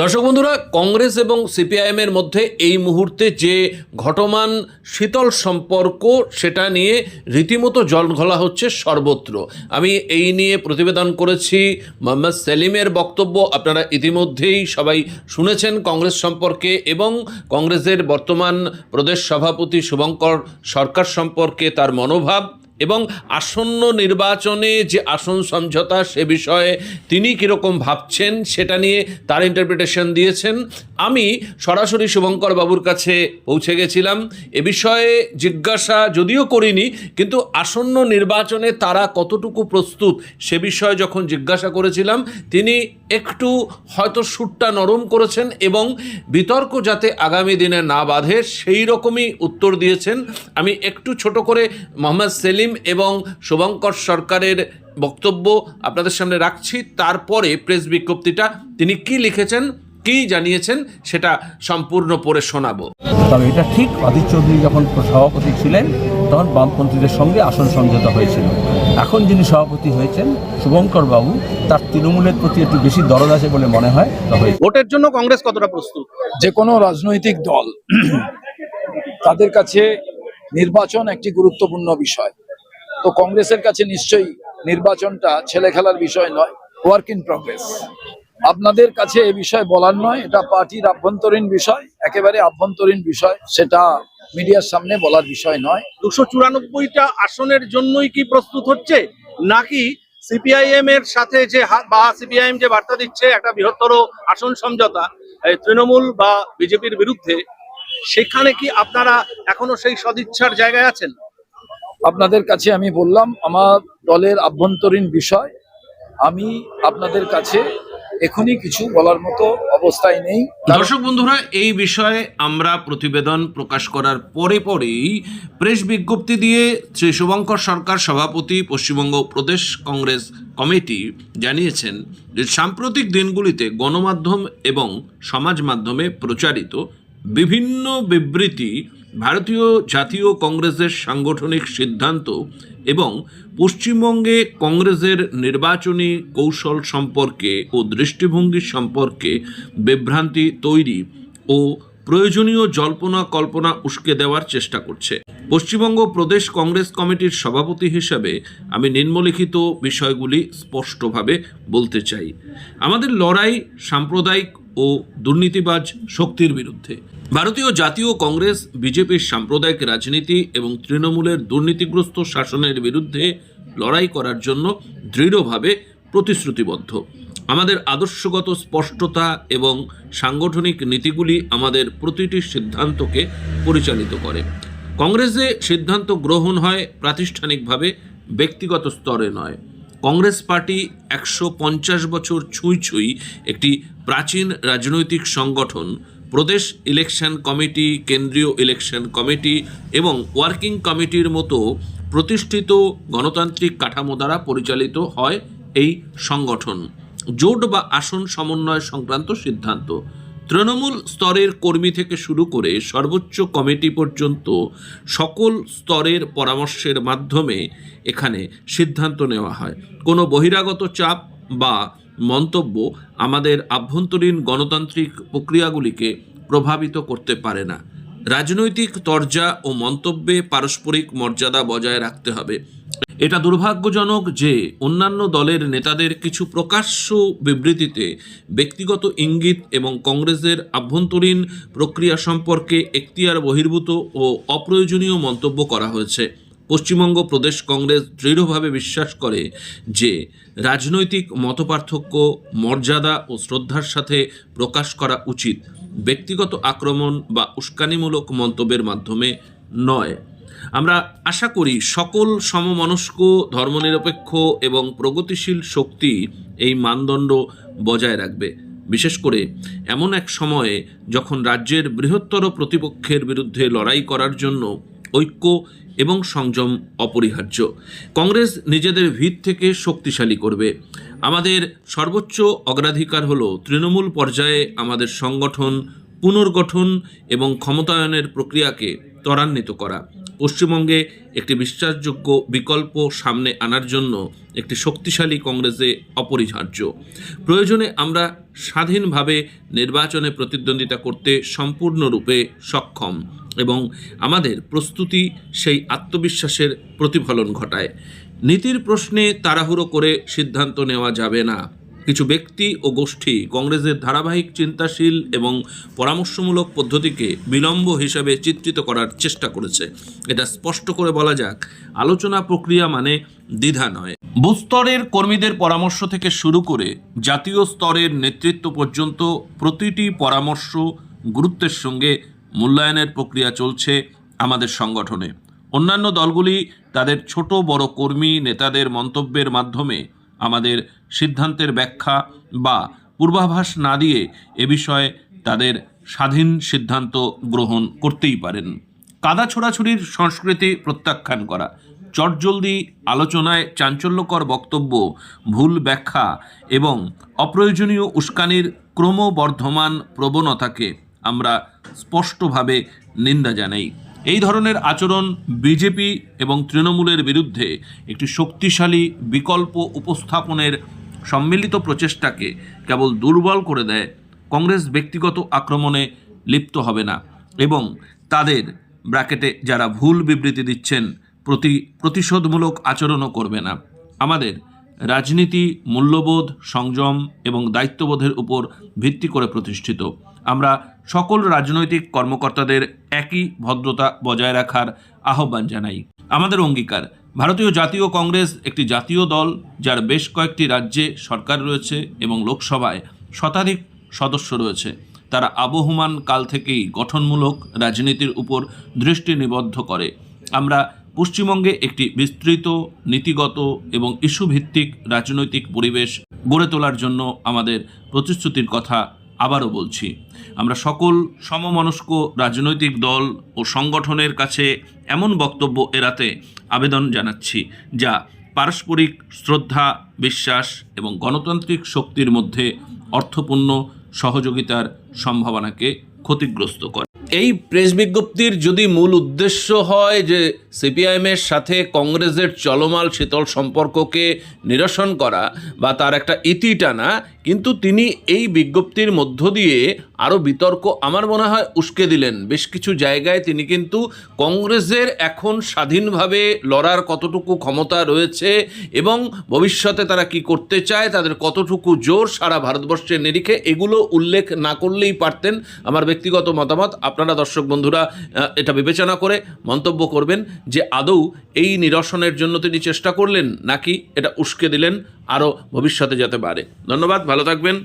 দর্শক বন্ধুরা, কংগ্রেস এবং সিপিআইএমের মধ্যে এই মুহূর্তে যে ঘটমান শীতল সম্পর্ক, সেটা নিয়ে রীতিমতো জল ঘোলা হচ্ছে সর্বত্র। আমি এই নিয়ে প্রতিবেদন করেছি মোহাম্মদ সেলিমের বক্তব্য, আপনারা ইতিমধ্যেই সবাই শুনেছেন কংগ্রেস সম্পর্কে এবং কংগ্রেসের বর্তমান প্রদেশ সভাপতি শুভঙ্কর সরকার সম্পর্কে তার মনোভাব। এবং আসন্ন নির্বাচনে যে আসন সমঝোতা সে বিষয়ে তিনি কীরকম ভাবছেন সেটা নিয়ে তার ইন্টারপ্রিটেশন দিয়েছেন। আমি সরাসরি শুভঙ্কর বাবুর কাছে পৌঁছে গেছিলাম। এ বিষয়ে জিজ্ঞাসা যদিও করিনি, কিন্তু আসন্ন নির্বাচনে তারা কতটুকু প্রস্তুত সে বিষয়ে যখন জিজ্ঞাসা করেছিলাম, তিনি একটু হয়তো সুরটা নরম করেছেন এবং বিতর্ক যাতে আগামী দিনে না বাঁধে সেই রকমই উত্তর দিয়েছেন। আমি একটু ছোট করে মোহাম্মদ সেলিম এবং শুভঙ্কর সরকারের বক্তব্য আপনাদের সামনে রাখছি। তারপরে প্রেস বিজ্ঞপ্তিটা তিনি কি লিখেছেন কি জানিয়েছেন সেটা সম্পূর্ণ পড়ে শোনাবো। তবে এটা ঠিক অধীর চৌধুরী যখন সভাপতি ছিলেন তখন বামপন্থীদের সঙ্গে আসন সমঝোতা হয়েছিল। এখন যিনি সভাপতি হয়েছেন শুভঙ্কর বাবু তার তৃণমূলের প্রতি একটু বেশি দরদ আছে বলে মনে হয় ভোটের জন্য কংগ্রেস কতটা প্রস্তুত? যে কোনো রাজনৈতিক দল তাদের কাছে নির্বাচন একটি গুরুত্বপূর্ণ বিষয়। তো কংগ্রেসের কাছে নিশ্চয়ই নির্বাচনটা ছেলে খেলার বিষয় নয় ওয়ার্ক ইন প্রগ্রেস আপনাদের কাছে এ বিষয় বলার নয়, এটা পার্টির আভ্যন্তরীণ বিষয়, একেবারে আভ্যন্তরীণ বিষয়, সেটা মিডিয়ার সামনে বলার বিষয় নয়। দুশো চুরানব্বইটা আসনের জন্যই কি প্রস্তুত হচ্ছে? নাকি সিপিআইএম এর সাথে যে বা সিপিআইএম যে বার্তা দিচ্ছে, একটা বৃহত্তর আসন সমঝোতা তৃণমূল বা বিজেপির বিরুদ্ধে, সেখানে কি আপনারা এখনও সেই সদিচ্ছার জায়গায় আছেন? আপনাদের কাছে আমি বললাম, আমার দলের আভ্যন্তরীণ বিষয়, আমি আপনাদের কাছে এখনই কিছু বলার মতো অবস্থায় নেই। দর্শক বন্ধুরা, এই বিষয়ে আমরা প্রতিবেদন প্রকাশ করার পরে পরেই প্রেস বিজ্ঞপ্তি দিয়ে শ্রী শুভঙ্কর সরকার সভাপতি, পশ্চিমবঙ্গ প্রদেশ কংগ্রেস কমিটি জানিয়েছেন যে সাম্প্রতিক দিনগুলিতে গণমাধ্যম এবং সমাজ মাধ্যমে প্রচারিত বিভিন্ন বিবৃতি ভারতীয় জাতীয় কংগ্রেসের সাংগঠনিক সিদ্ধান্ত এবং পশ্চিমবঙ্গে কংগ্রেসের নির্বাচনী কৌশল সম্পর্কে ও দৃষ্টিভঙ্গি সম্পর্কে বিভ্রান্তি তৈরি ও প্রয়োজনীয় জল্পনা কল্পনা উস্কে দেওয়ার চেষ্টা করছে। পশ্চিমবঙ্গ প্রদেশ কংগ্রেস কমিটির সভাপতি হিসাবে আমি নিম্নলিখিত বিষয়গুলি স্পষ্টভাবে বলতে চাই। আমাদের লড়াই সাম্প্রদায়িক ও দুর্নীতিবাজ শক্তির বিরুদ্ধে। ভারতীয় জাতীয় কংগ্রেস, বিজেপির সাম্প্রদায়িক রাজনীতি এবং তৃণমূলের দুর্নীতিগ্রস্ত শাসনের বিরুদ্ধে লড়াই করার জন্য দৃঢ়ভাবে প্রতিশ্রুতিবদ্ধ। আমাদের আদর্শগত স্পষ্টতা এবং সাংগঠনিক নীতিগুলি আমাদের প্রতিটি সিদ্ধান্তকে পরিচালিত করে। কংগ্রেসে সিদ্ধান্ত গ্রহণ হয় প্রাতিষ্ঠানিকভাবে, ব্যক্তিগত স্তরে নয়। কংগ্রেস পার্টি একশো পঞ্চাশ বছর ছুঁই ছুঁই একটি প্রাচীন রাজনৈতিক সংগঠন প্রদেশ ইলেকশন কমিটি, কেন্দ্রীয় ইলেকশন কমিটি এবং ওয়ার্কিং কমিটির মতো প্রতিষ্ঠিত গণতান্ত্রিক কাঠামো দ্বারা পরিচালিত হয় এই সংগঠন। জোট বা আসন সমন্বয় সংক্রান্ত সিদ্ধান্ত। তৃণমূল স্তরের কর্মী থেকে শুরু করে সর্বোচ্চ কমিটি পর্যন্ত সকল স্তরের পরামর্শের মাধ্যমে এখানে সিদ্ধান্ত নেওয়া হয়। কোনো বহিরাগত চাপ বা মন্তব্য আমাদের আভ্যন্তরীণ গণতান্ত্রিক প্রক্রিয়াগুলিকে প্রভাবিত করতে পারে না। রাজনৈতিক তরজা ও মন্তব্যে পারস্পরিক মর্যাদা বজায় রাখতে হবে। এটা দুর্ভাগ্যজনক যে অন্যান্য দলের নেতাদের কিছু প্রকাশ্য বিবৃতিতে ব্যক্তিগত ইঙ্গিত এবং কংগ্রেসের আভ্যন্তরীণ প্রক্রিয়া সম্পর্কে এখতিয়ার বহির্ভূত ও অপ্রয়োজনীয় মন্তব্য করা হয়েছে। পশ্চিমবঙ্গ প্রদেশ কংগ্রেস দৃঢ়ভাবে বিশ্বাস করে যে রাজনৈতিক মতপার্থক্য, মর্যাদা ও শ্রদ্ধার সাথে প্রকাশ করা উচিত। ব্যক্তিগত আক্রমণ বা উস্কানিমূলক মন্তব্যের মাধ্যমে নয়। আমরা আশা করি সকল সমমনস্ক, ধর্মনিরপেক্ষ এবং প্রগতিশীল শক্তি এই মানদণ্ড বজায় রাখবে। বিশেষ করে এমন এক সময়ে যখন রাজ্যের বৃহত্তর প্রতিপক্ষের বিরুদ্ধে লড়াই করার জন্য ঐক্য এবং সংযম অপরিহার্য। কংগ্রেস নিজেদের ভিত থেকে শক্তিশালী করবে। আমাদের সর্বোচ্চ অগ্রাধিকার হল তৃণমূল পর্যায়ে আমাদের সংগঠন পুনর্গঠন এবং ক্ষমতায়নের প্রক্রিয়াকে ত্বরান্বিত করা। পশ্চিমবঙ্গে একটি বিশ্বাসযোগ্য বিকল্প সামনে আনার জন্য একটি শক্তিশালী কংগ্রেসে অপরিহার্য। প্রয়োজনে আমরা স্বাধীনভাবে নির্বাচনে প্রতিদ্বন্দ্বিতা করতে সম্পূর্ণরূপে সক্ষম। এবং আমাদের প্রস্তুতি সেই আত্মবিশ্বাসের প্রতিফলন ঘটায়। নীতির প্রশ্নে তাড়াহুড়ো করে সিদ্ধান্ত নেওয়া যাবে না। কিছু ব্যক্তি ও গোষ্ঠী কংগ্রেসের ধারাবাহিক চিন্তাশীল এবং পরামর্শমূলক পদ্ধতিকে বিলম্ব হিসাবে চিত্রিত করার চেষ্টা করেছে। এটা স্পষ্ট করে বলা যাক, আলোচনা প্রক্রিয়া মানে দ্বিধা নয়। বুস্তরের কর্মীদের পরামর্শ থেকে শুরু করে জাতীয় স্তরের নেতৃত্ব পর্যন্ত প্রতিটি পরামর্শ গুরুত্বের সঙ্গে মূল্যায়নের প্রক্রিয়া চলছে আমাদের সংগঠনে। অন্যান্য দলগুলি তাদের ছোট বড় কর্মী নেতাদের মন্তব্যের মাধ্যমে আমাদের সিদ্ধান্তের ব্যাখ্যা বা পূর্বাভাস না দিয়ে এ বিষয়ে তাদের স্বাধীন সিদ্ধান্ত গ্রহণ করতেই পারেন। কাদা ছোড়াছুড়ির সংস্কৃতি প্রত্যাখ্যান করা, চটজলদি আলোচনায় চাঞ্চল্যকর বক্তব্য, ভুল ব্যাখ্যা এবং অপ্রয়োজনীয় উস্কানির ক্রমবর্ধমান প্রবণতাকে আমরা স্পষ্টভাবে নিন্দা জানাই। এই ধরনের আচরণ বিজেপি এবং তৃণমূলের বিরুদ্ধে একটি শক্তিশালী বিকল্প উপস্থাপনের সম্মিলিত প্রচেষ্টাকে কেবল দুর্বল করে দেয় কংগ্রেস ব্যক্তিগত আক্রমণে লিপ্ত হবে না এবং তাদের ব্র্যাকেটে যারা ভুল বিবৃতি দিচ্ছেন প্রতি প্রতিশোধমূলক আচরণও করবে না। আমাদের রাজনীতি, মূল্যবোধ, সংযম এবং দায়িত্ববোধের উপর ভিত্তি করে প্রতিষ্ঠিত। আমরা সকল রাজনৈতিক কর্মকর্তাদের একই ভদ্রতা বজায় রাখার আহ্বান জানাই। আমাদের অঙ্গীকার, ভারতীয় জাতীয় কংগ্রেস একটি জাতীয় দল, যার বেশ কয়েকটি রাজ্যে সরকার রয়েছে এবং লোকসভায় শতাধিক সদস্য রয়েছে। তারা আবহমান কাল থেকেই গঠনমূলক রাজনীতির উপর দৃষ্টি নিবদ্ধ করে। আমরা পশ্চিমবঙ্গে একটি বিস্তৃত, নীতিগত এবং ইস্যুভিত্তিক রাজনৈতিক পরিবেশ গড়ে তোলার জন্য আমাদের প্রতিশ্রুতির কথা আবারও বলছি। আমরা সকল সমমনস্ক রাজনৈতিক দল ও সংগঠনের কাছে এমন বক্তব্য এড়াতে আবেদন জানাচ্ছি, যা পারস্পরিক শ্রদ্ধা, বিশ্বাস এবং গণতান্ত্রিক শক্তির মধ্যে অর্থপূর্ণ সহযোগিতার সম্ভাবনাকে ক্ষতিগ্রস্ত করে। এই প্রেস বিজ্ঞপ্তির যদি মূল উদ্দেশ্য হয় যে সিপিআইএমের সাথে কংগ্রেসের চলমাল শীতল সম্পর্ককে নিরসন করা বা তার একটা ইতি টানা কিন্তু তিনি এই বিজ্ঞপ্তির মধ্য দিয়ে আরও বিতর্ক আমার মনে হয় উস্কে দিলেন। বেশ কিছু জায়গায় তিনি কিন্তু কংগ্রেসের এখন স্বাধীনভাবে লড়ার কতটুকু ক্ষমতা রয়েছে এবং ভবিষ্যতে তারা কি করতে চায়, তাদের কতটুকু জোর সারা ভারতবর্ষের নিরিখে, এগুলো উল্লেখ না করলেই পারতেন আমার ব্যক্তিগত মতামত। আপনারা দর্শক বন্ধুরা এটা বিবেচনা করে মন্তব্য করবেন যে আদৌ এই নিরসনের জন্য তিনি চেষ্টা করলেন নাকি এটা উস্কে দিলেন আরও ভবিষ্যতে যেতে পারে ধন্যবাদ ভালো থাকবেন।